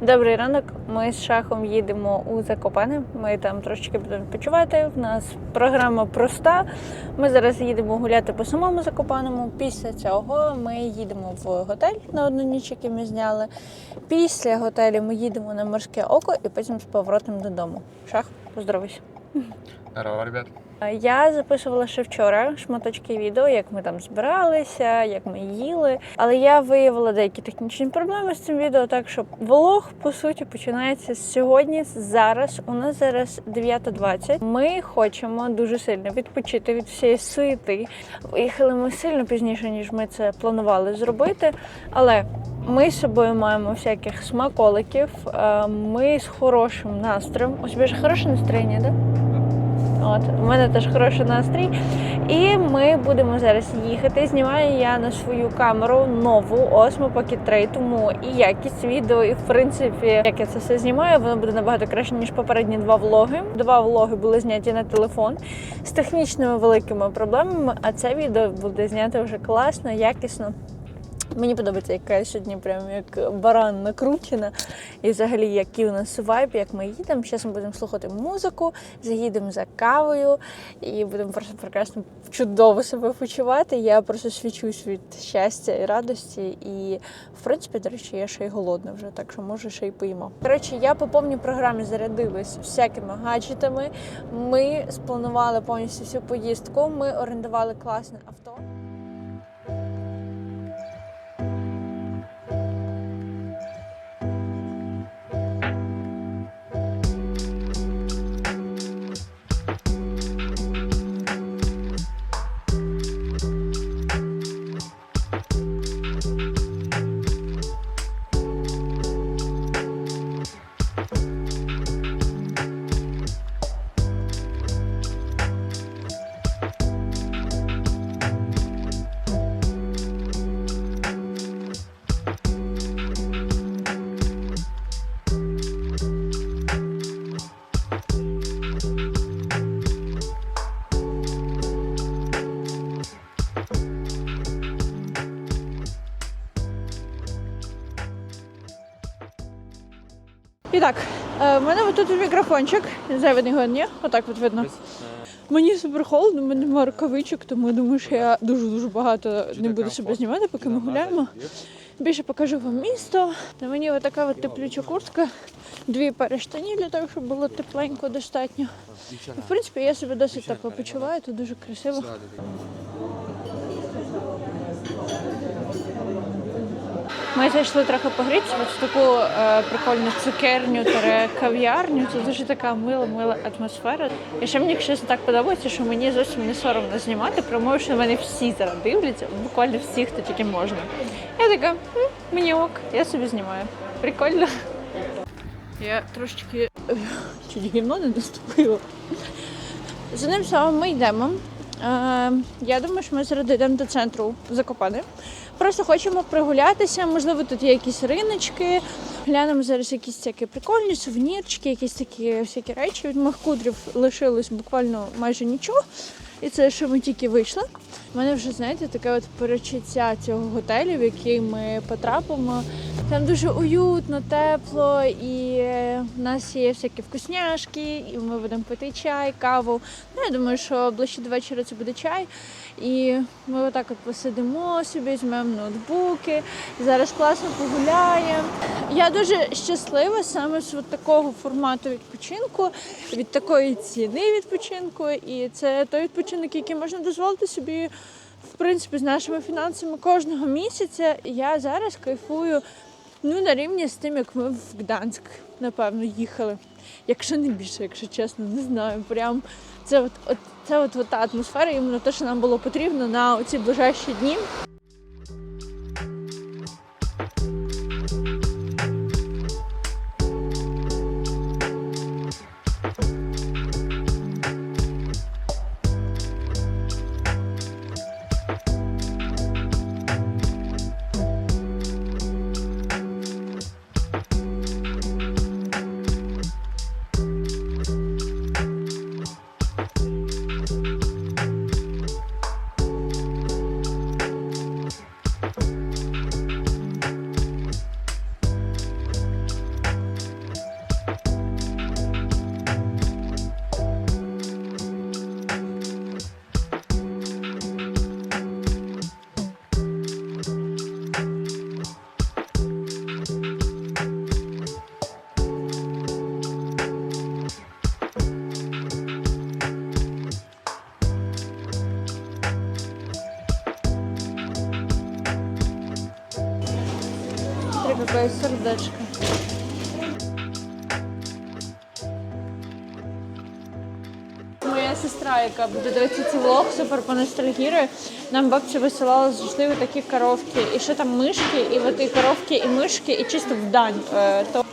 Добрий ранок. Ми з шахом їдемо у Закопане. Ми там трошечки будемо відпочивати. У нас програма проста. Ми зараз їдемо гуляти по самому Закопаному. Після цього ми їдемо в готель на одну ніч, який ми зняли. Після готелю ми їдемо на морське око і потім з поворотом додому. Шах, поздоровайся. Здорово, ребят. Я записувала ще вчора шматочки відео, як ми там збиралися, як ми їли. Але я виявила деякі технічні проблеми з цим відео, так що влог по суті починається з сьогодні. Зараз у нас зараз 9.20. Ми хочемо дуже сильно відпочити від всієї суєти. Виїхали ми сильно пізніше, ніж ми це планували зробити. Але ми з собою маємо всяких смаколиків. е, Ми з хорошим настроєм. У тебе ж хороше настроєння, так? От, у мене теж хороший настрій. І ми будемо зараз їхати. Знімаю я на свою камеру нову Osmo Pocket 3, тому і якість відео, і в принципі, як я це все знімаю, воно буде набагато краще, ніж попередні два влоги. Два влоги були зняті на телефон з технічними великими проблемами, а це відео буде знято вже класно, якісно. Мені подобається, яка я сьогодні прям як баран накручена. І взагалі, який у нас вайб, як ми їдемо. Зараз ми будемо слухати музику, заїдемо за кавою і будемо просто прекрасно чудово себе почувати. Я просто свічусь від щастя і радості. І, в принципі, до речі, я ще й голодна вже, так що може ще й поїмо. Коротше, я по повній програмі зарядилась всякими гаджетами. Ми спланували повністю всю поїздку. Ми орендували класне авто. І так, е, в мене тут мікрофончик. Не знаю, видно його, ні? Отак от видно. Мені супер холодно, в мене немає рукавичок, тому я думаю, що я дуже-дуже багато не буду себе знімати, поки ми гуляємо. Більше покажу вам місто. На мені отака от теплюча куртка, дві пари штанів для того, щоб було тепленько достатньо. І, в принципі, я себе досить тепло почуваю, тут дуже красиво. Ми зайшли трохи погрітися в таку е, прикольну цукерню та кав'ярню. Це дуже така мила, мила атмосфера. І ще мені щось так подобається, що мені зовсім не соромно знімати, прямою, що мене всі зараз дивляться, буквально всі, хто тільки можна. Я така, «М, мені ок, я собі знімаю. Прикольно. Я трошечки чуть гімно не наступила. За ним самим ми йдемо. Е, я думаю, що ми зараз йдемо до центру Закопане. Просто хочемо прогулятися, можливо, тут є якісь риночки. Глянемо зараз якісь такі прикольні сувенірчики, якісь такі всякі речі. Від моїх кудрів лишилось буквально майже нічого. І це що ми тільки вийшли. У мене вже, знаєте, таке от перечуття цього готелю, в який ми потрапимо. Там дуже уютно, тепло, і в нас є всякі вкусняшки, і ми будемо пити чай, каву. Ну, я думаю, що ближче до вечора це буде чай. І ми отак от посидимо собі, візьмемо ноутбуки. Зараз класно погуляємо. Я дуже щаслива саме з от такого формату відпочинку, від такої ціни відпочинку. І це той відпочинок, який можна дозволити собі, в принципі, з нашими фінансами кожного місяця. Я зараз кайфую ну, на рівні з тим, як ми в Гданськ, напевно, їхали. Якщо не більше, якщо чесно, не знаю. Прям це от, от це от, от та атмосфера, іменно те, що нам було потрібно на ці ближайші дні. Ой, сердечко. Моя сестра, яка буде дивитися цей влог, супер поностальгірує. Нам бабця висилала завжди такі коровки. І ще там мишки, і от і коровки, і мишки, і чисто в дань. Е, то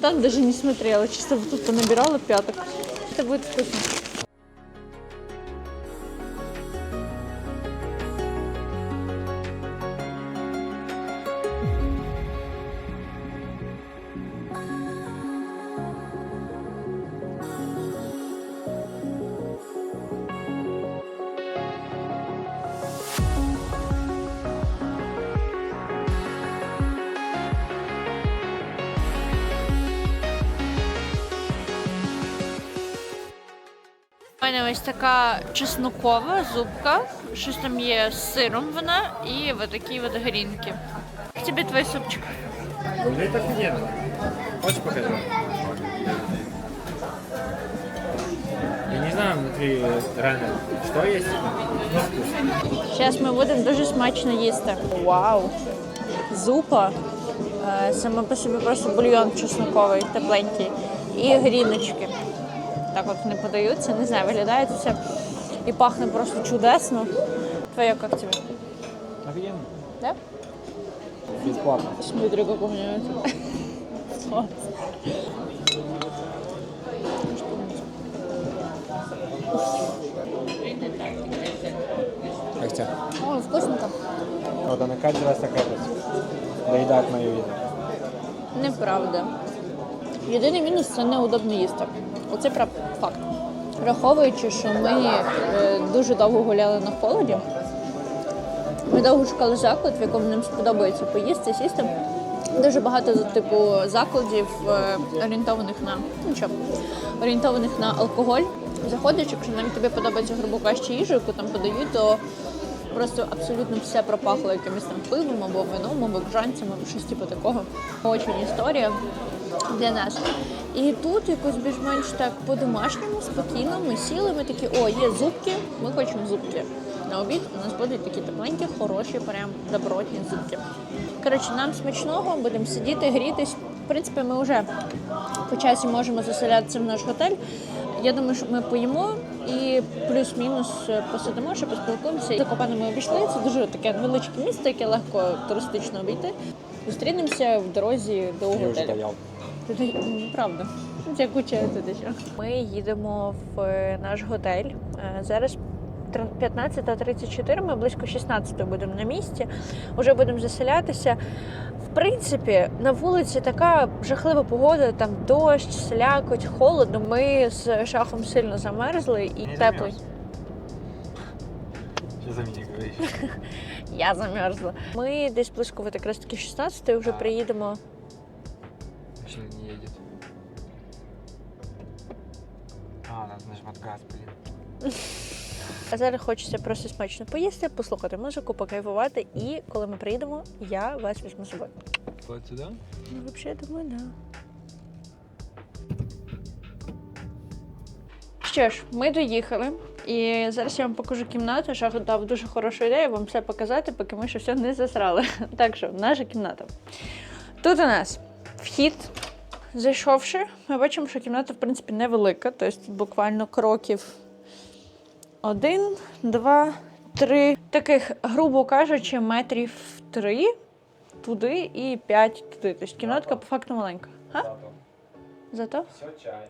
там даже не смотрела, чисто вот тут понабирала пяток. Это будет вкусно. Мене ось така чеснокова зубка, щось там є з сиром вона і вот такі от грінки. Як тобі твій супчик? Выглядит офигенно. Хочешь покажу? Я не знаю внутри реально, что есть, но вкусно. Зараз ми будемо дуже смачно їсти. Вау! Зупа. Е, Саме по собі просто бульйон чесноковий, тепленький. І гріночки. Так от вони подаються, не знаю, виглядає це все і пахне просто чудесно. Твоє як тобі? Офигенно. Да? Бесплатно. Смотри, как у меня это. Как тебе? Ой, вкусненько. Вот она каждый раз такая вот доедает мою еду. Неправда. Єдиний мінус це неудобно їсти. Оце прям факт. Враховуючи, що ми е, дуже довго гуляли на холоді, ми довго шукали заклад, в якому нам сподобається поїсти, сісти. Дуже багато типу закладів е, орієнтованих на ну, орієнтованих на алкоголь. Заходиш, якщо навіть тобі подобається грубо кажучи, їжа, яку там подають, то просто абсолютно все пропахло якимось там пивом або вином, або кжанцем, або щось типу такого. Очень історія для нас. І тут якось більш-менш так по-домашньому, спокійно. Ми сіли, ми такі, о, є зубки, ми хочемо зубки. На обід у нас будуть такі тепленькі, хороші, прям добротні зубки. Коротше, нам смачного, будемо сидіти, грітись. В принципі, ми вже по часі можемо заселятися в наш готель. Я думаю, що ми поїмо і плюс-мінус посидимо, ще поспілкуємося. Закопане ми обійшли. Це дуже таке невеличке місто, яке легко туристично обійти. Зустрінемося в дорозі до готелю. Туди правда. Я кучаю туди що. Ми їдемо в е, наш готель. Е, Зараз 15.34, ми близько 16 будемо на місці. Уже будемо заселятися. В принципі, на вулиці така жахлива погода, там дощ, слякоть, холодно. Ми з шахом сильно замерзли і Не теплий. замерз. За меня говоришь? Я замерзла. Ми десь близько от якраз таки 16 вже приїдемо. Машина не едет. А, надо нажимать газ, блин. А зараз хочеться просто смачно поїсти, послухати музику, покайфувати. І коли ми приїдемо, я вас візьму з собою. Вот сюда? Ну, взагалі, я думаю, да. Що ж, ми доїхали, і зараз я вам покажу кімнату. Шах дав дуже хорошу ідею вам все показати, поки ми ще все не засрали. Так що, наша кімната. Тут у нас вхід. Зайшовши, ми бачимо, що кімната, в принципі, невелика, тобто тут буквально кроків один, два, три. Таких, грубо кажучи, метрів три туди і п'ять туди. Тобто кімнатка по факту маленька. А? Зато Все чай.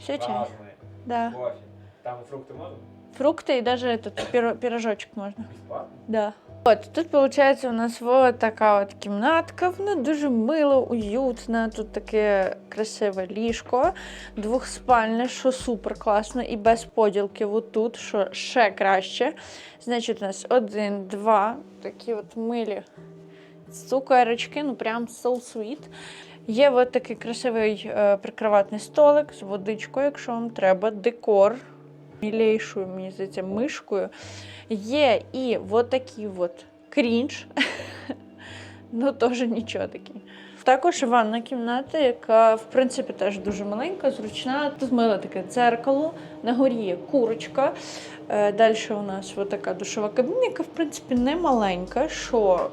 все чай. Разные. Да. Кофе. Там фрукты можно? Фрукти і навіть этот, піро- пірожочок можна. Бесплатно? Да. От тут виходить у нас вот така от кімнатка. Вона дуже мило, уютна. Тут таке красиве ліжко, двохспальне, що супер класно, і без поділки. От тут, що ще краще. Значить, у нас один, два, такі от милі цукерочки, ну прям so sweet. Є от такий красивий е, прикроватний столик з водичкою, якщо вам треба, декор. Мілейшою, мені здається, мишкою. Є і от такий от крінж. ну, теж нічого такий. Також ванна кімната, яка в принципі теж дуже маленька, зручна. Тут миле таке дзеркало, на горі є курочка. Е, Далі у нас така душова кабіна, яка в принципі не маленька, що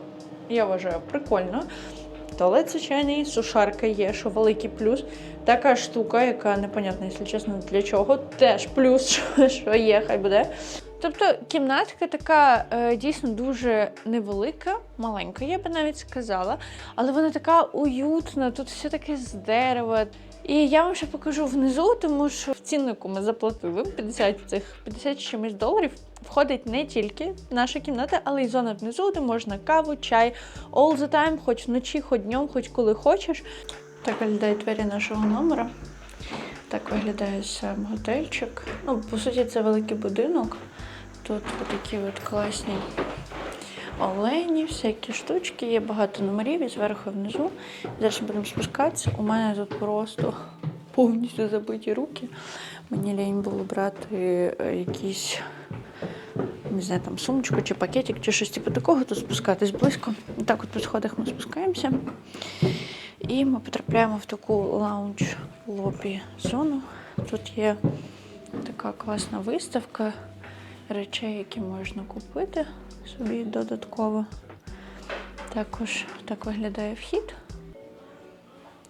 я вважаю прикольно. Туалет звичайний, сушарка є, що великий плюс. Така штука, яка непонятно, якщо чесно, для чого. Теж плюс, що, що є, хай буде. Тобто кімнатка така е, дійсно дуже невелика, маленька, я би навіть сказала, але вона така уютна, тут все таке з дерева. І я вам ще покажу внизу, тому що в ціннику ми заплатили 50 цих 50 чимось доларів. Входить не тільки наша кімната, але й зона внизу, де можна каву, чай, all the time, хоч вночі, хоч днем, хоч коли хочеш. Так виглядають двері нашого номера. Так виглядає сам готельчик. Ну, по суті, це великий будинок. Тут такі от класні олені, всякі штучки, є багато номерів і зверху і внизу. Зараз будемо спускатися. У мене тут просто повністю забиті руки. Мені лінь було брати е, якісь, не знаю, там сумочку чи пакетик, чи щось типу такого, тут спускатись близько. Так от по сходах ми спускаємося. І ми потрапляємо в таку лаунж-лобі зону. Тут є така класна виставка речей, які можна купити собі додатково. Також так виглядає вхід.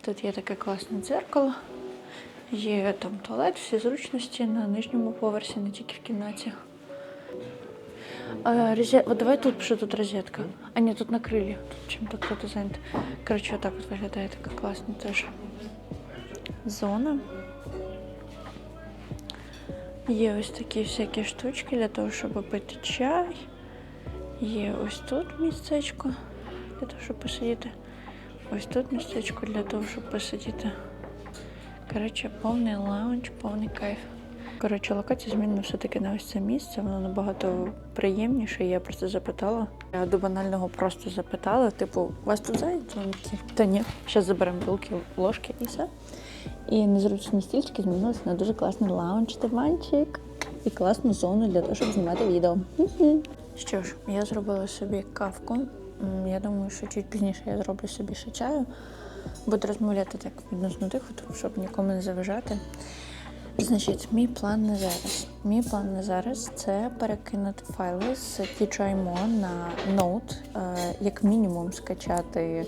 Тут є таке класне дзеркало. Є там туалет, всі зручності на нижньому поверсі, не тільки в кімнаті. А, розет... От давай тут, що тут розетка. А ні, тут на крилі. Тут чим-то кто-то зайнят. Коротше, отак от виглядає така класна теж зона. Є ось такі всякі штучки для того, щоб пити чай. Є ось тут місцечко для того, щоб посидіти. Ось тут місцечко для того, щоб посидіти. Коротше, повний лаунж, повний кайф. Коротше, локація змінена все-таки на ось це місце. Воно набагато приємніше. Я про це запитала. Я до банального просто запитала: типу, у вас тут зайняті? Та ні, зараз заберемо вилки, ложки і все. І незручні стільчики змінилися на дуже класний лаунж, диванчик і класну зону для того, щоб знімати відео. Що ж, я зробила собі кавку. Я думаю, що чуть пізніше я зроблю собі ще чаю. Буду розмовляти так відносно тихо, щоб нікому не заважати. Значить, мій план на зараз. Мій план на зараз це перекинути файли з TGIMO на Note, е, як мінімум скачати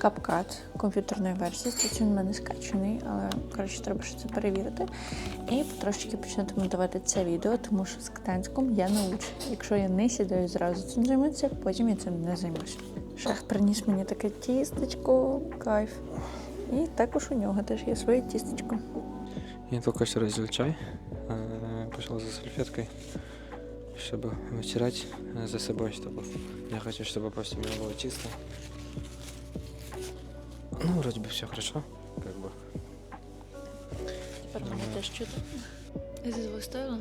CapCut комп'ютерної версії. Статтю він в мене скачаний, але коротше треба ще це перевірити. І потрошки починати монтувати це відео, тому що з китайськом я научу. Якщо я не сідаю зразу цим займатися, потім я цим не займуся. Шах приніс мені таке тістечко, кайф. І також у нього теж є своє тістечко. Я только что разлил чай, э, пошел за салфеткой, чтобы вытирать э, за собой, чтобы я хочу, чтобы после меня было чисто. Ну, вроде бы все хорошо, как бы. Тепер мене теж чути. Це того стоїло?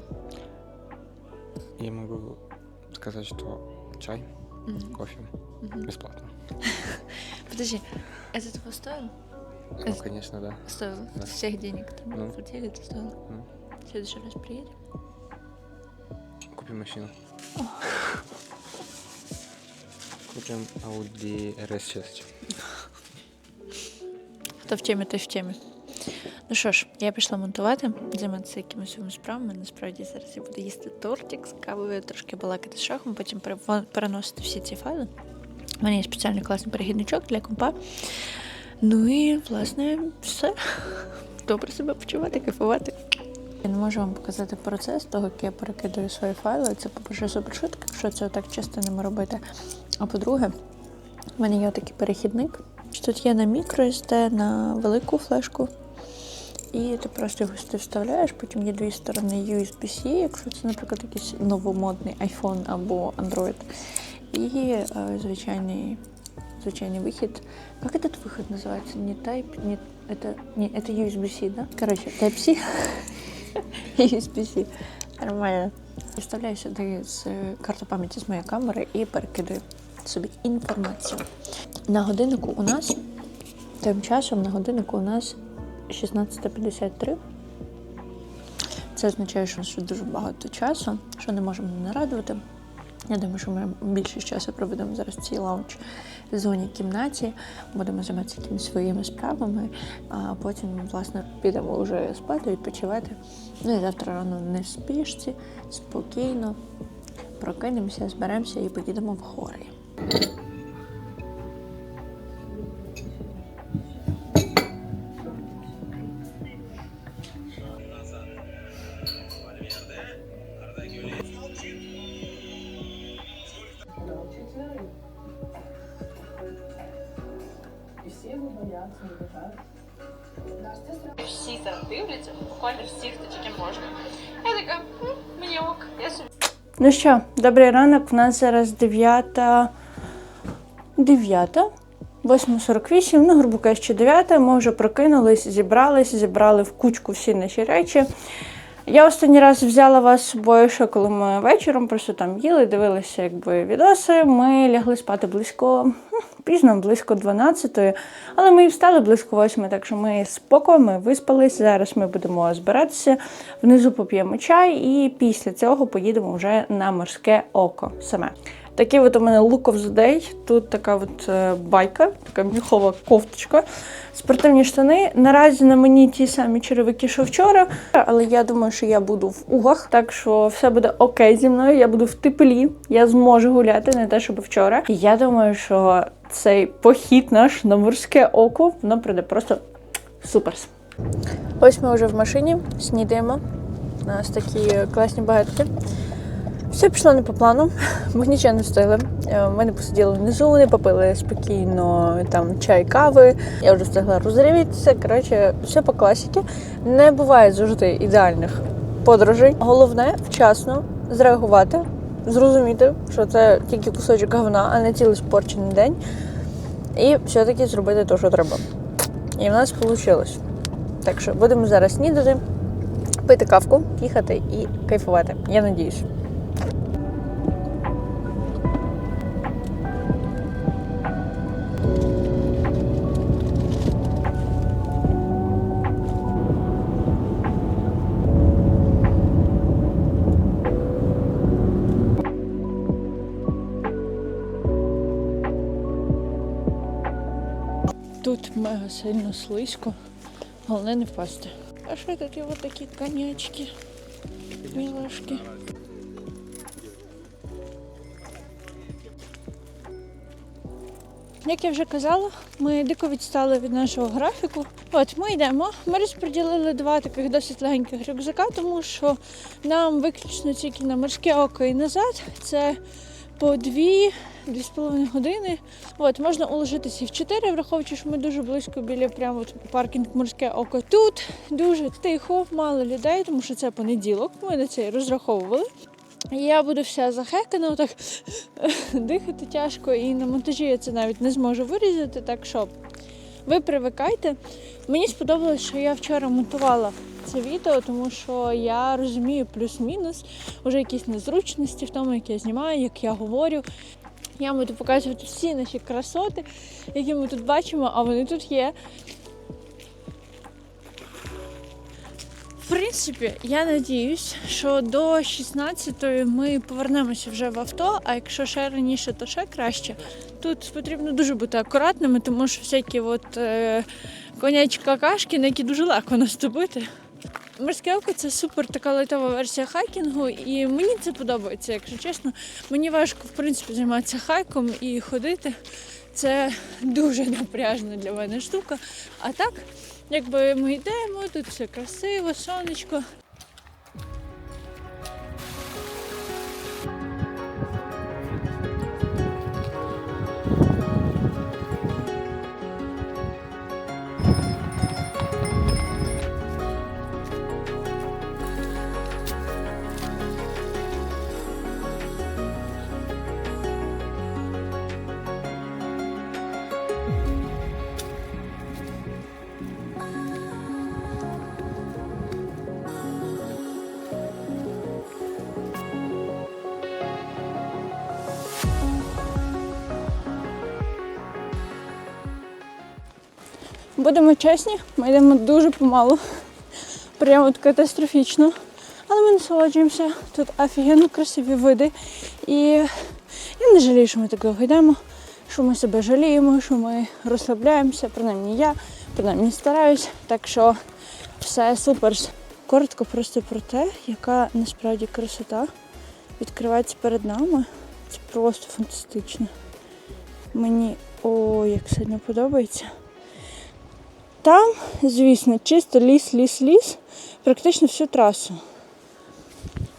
Я могу сказать, что чай, кофе бесплатно. Подожди, это того стоило? Ну, конечно, да. Стоило. Да. Всех денег, которые мы Ну. платили, это стоило. Ну, В следующий раз приедем. купим машину. Купим Audi RS6. Хто в темі, той в темі. Ну що ж, я пішла монтувати, займатися якимись своїми справами. Насправді зараз я буду їсти тортик з кавою, трошки балакати з шахом, потім перево- переносити всі ці файли. У мене є спеціальний класний перехідничок для компа. Ну і, власне, все. Добре себе почувати, кайфувати. Я не можу вам показати процес того, як я перекидаю свої файли. Це, по-перше, супер швидко, якщо це так часто ними робити. А по-друге, в мене є такий перехідник. Тут є на мікро SD, на велику флешку. І ти просто його сюди вставляєш, потім є дві сторони USB-C, якщо це, наприклад, якийсь новомодний iPhone або Android. І е, звичайний, звичайний вихід. Як этот вихід називається? Не Type, не, это, не, это USB-C, да? Короче, Type-C. USB-C. Нормально. І вставляю сюди з е, карту пам'яті з моєї камери і перекидаю собі інформацію. На годиннику у нас, тим часом на годиннику у нас 16.53. Це означає, що у нас ще дуже багато часу, що не можемо не радувати. Я думаю, що ми більше часу проведемо зараз в цій лаунч зоні кімнаті, будемо займатися якимись своїми справами, а потім, власне, підемо вже спати, відпочивати. Ну і завтра рано не спішці, спокійно прокинемося, зберемося і поїдемо в гори. Всі там дивляться, буквально всі, хто тільки можна. Я така, мені ок, я собі. Ну що, добрий ранок. У нас зараз 9. 9. 8.48, ну, грубо кажучи, 9. Ми вже прокинулись, зібрались, зібрали в кучку всі наші речі. Я останній раз взяла вас з собою, ще коли ми вечором просто там їли, дивилися якби відоси. Ми лягли спати близько пізно, близько 12, але ми і встали близько 8, так що ми споко, ми виспались. Зараз ми будемо збиратися, внизу поп'ємо чай, і після цього поїдемо вже на морське око саме. Такий от у мене look of the day. Тут така от е, байка, така міхова кофточка, спортивні штани. Наразі на мені ті самі черевики, що вчора, але я думаю, що я буду в угах, так що все буде окей зі мною. Я буду в теплі, я зможу гуляти, не те, щоб вчора. І я думаю, що цей похід наш на морське око воно прийде просто суперс. Ось ми вже в машині снідаємо. У нас такі класні багетки. Все пішло не по плану, ми нічого не встигли. Е, Ми не посиділи внизу, не попили спокійно там чай, кави. Я вже встигла розривітися. Коротше, все по класіки. Не буває завжди ідеальних подорожей. Головне вчасно зреагувати, зрозуміти, що це тільки кусочок говна, а не цілий спорчений день. І все-таки зробити те, що треба. І в нас вийшло. Так що будемо зараз снідати, пити кавку, їхати і кайфувати. Я надіюсь. Сильно слизько, головне не впасти. А тут є от такі конячки, мілашки. Як я вже казала, ми дико відстали від нашого графіку. От ми йдемо. Ми розподілили два таких досить легеньких рюкзака, тому що нам виключно тільки на морське око і назад. Це по дві, дві з половиною години. От можна уложитися і в чотири, враховуючи, що ми дуже близько біля прямо от паркінг морське око. Тут дуже тихо, мало людей, тому що це понеділок. Ми на це розраховували. Я буду вся захекана, отак дихати тяжко, і на монтажі я це навіть не зможу вирізати. Так що ви привикайте. Мені сподобалось, що я вчора монтувала це відео, тому що я розумію плюс-мінус вже якісь незручності в тому, як я знімаю, як я говорю. Я буду показувати всі наші красоти, які ми тут бачимо, а вони тут є. В принципі, я надіюсь, що до 16-ї ми повернемося вже в авто, а якщо ще раніше, то ще краще. Тут потрібно дуже бути акуратними, тому що всякі от, е, конячі какашки, на які дуже легко наступити. Морське око це супер така лайтова версія хайкінгу, і мені це подобається, якщо чесно. Мені важко в принципі займатися хайком і ходити. Це дуже напряжна для мене штука. А так, якби ми йдемо, тут все красиво, сонечко. Будемо чесні, ми йдемо дуже помалу. Прямо от катастрофічно. Але ми насолоджуємося. Тут офігенно красиві види. І я не жалію, що ми так довго йдемо, що ми себе жаліємо, що ми розслабляємося, принаймні я, принаймні стараюсь. Так що все супер. Коротко просто про те, яка насправді красота відкривається перед нами. Це просто фантастично. Мені о, як сильно подобається. Там, звісно, чисто ліс, ліс, ліс, практично всю трасу.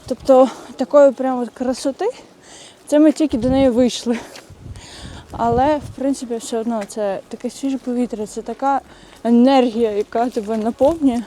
Тобто такої прямо красоти, це ми тільки до неї вийшли. Але в принципі все одно це таке свіже повітря, це така енергія, яка тебе наповнює.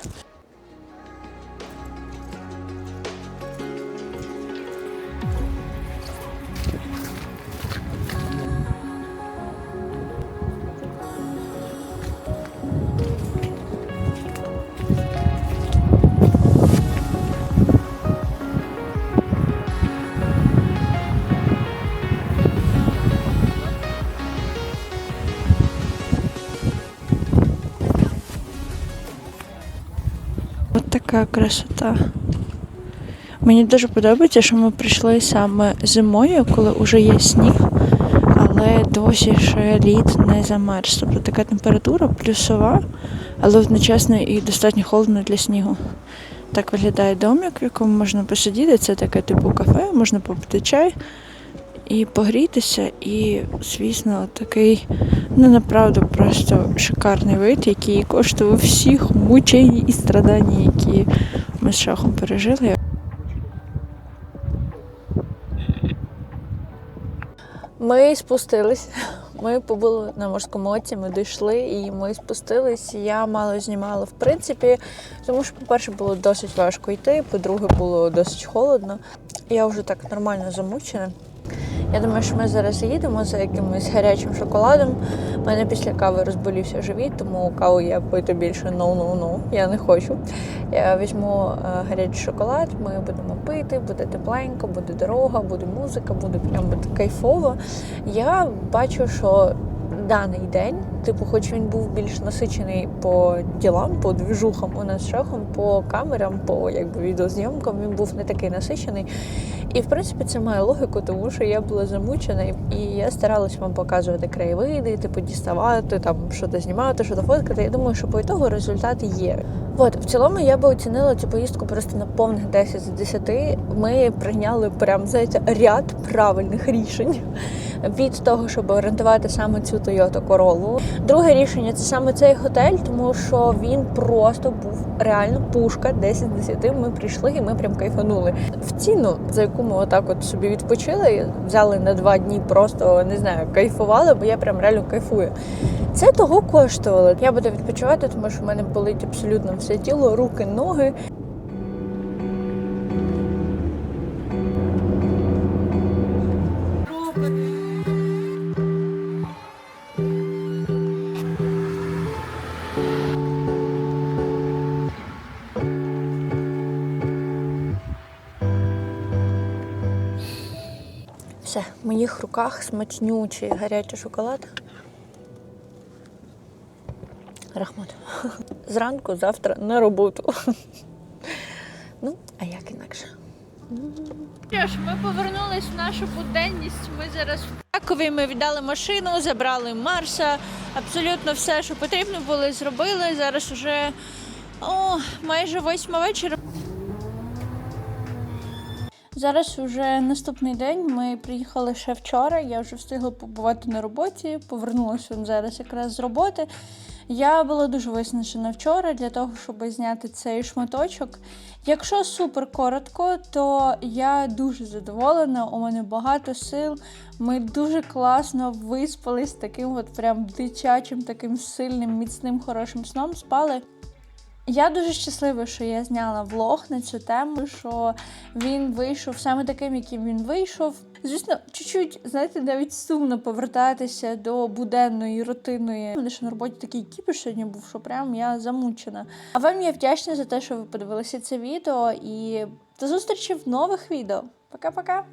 От красота. Мені дуже подобається, що ми прийшли саме зимою, коли вже є сніг, але досі ще лід не замерз. Тобто така температура плюсова, але одночасно і достатньо холодно для снігу. Так виглядає домик, в якому можна посидіти. Це таке типу кафе, можна попити чай і погрітися. І, звісно, такий, ну направду, просто шикарний вид, який коштував всіх мучень і страдань, які ми з шахом пережили. Ми спустились. Ми побули на морському оці, ми дійшли і ми спустились. Я мало знімала в принципі, тому що, по-перше, було досить важко йти, по-друге, було досить холодно. Я вже так нормально замучена. Я думаю, що ми зараз їдемо за якимось гарячим шоколадом. У мене після кави розболівся живіт, тому каву я пити більше ну-ну-ну, я не хочу. Я візьму е, гарячий шоколад, ми будемо пити, буде тепленько, буде дорога, буде музика, буде прям буде кайфово. Я бачу, що даний день, типу, хоч він був більш насичений по ділам, по двіжухам у нас шахом, по камерам, по якби відеозйомкам, він був не такий насичений. І в принципі це має логіку, тому що я була замучена, і я старалась вам показувати краєвиди, типу діставати, там щось знімати, щось фоткати. Я думаю, що по ітогу результат є. От в цілому я би оцінила цю поїздку просто на повних 10 з 10. Ми прийняли прям знаєте, ряд правильних рішень від того, щоб орендувати саме цю Toyota Corolla. Друге рішення це саме цей готель, тому що він просто був реально пушка 10 з 10. Ми прийшли і ми прям кайфанули. В ціну, за яку ми отак от собі відпочили, взяли на два дні, просто не знаю, кайфували, бо я прям реально кайфую. Це того коштувало. Я буду відпочивати, тому що в мене болить абсолютно все тіло, руки, ноги. Моїх руках смачнючий гарячий шоколад. Рахмат. Зранку, завтра на роботу. Ну, а як інакше? Що ж, ми повернулись в нашу буденність. Ми зараз в Кракові. Ми віддали машину, забрали Марса. Абсолютно все, що потрібно було, зробили. Зараз уже о, майже восьма вечора. Зараз уже наступний день. Ми приїхали ще вчора. Я вже встигла побувати на роботі. Повернулася зараз якраз з роботи. Я була дуже виснажена вчора для того, щоб зняти цей шматочок. Якщо супер коротко, то я дуже задоволена. У мене багато сил. Ми дуже класно виспались таким, от прям дитячим, таким сильним, міцним, хорошим сном спали. Я дуже щаслива, що я зняла влог на цю тему, що він вийшов саме таким, яким він вийшов. Звісно, чуть-чуть, знаєте, навіть сумно повертатися до буденної рутинної. Мене ще на роботі такий кіпіш сьогодні був, що прям я замучена. А вам я вдячна за те, що ви подивилися це відео і до зустрічі в нових відео. Пока-пока!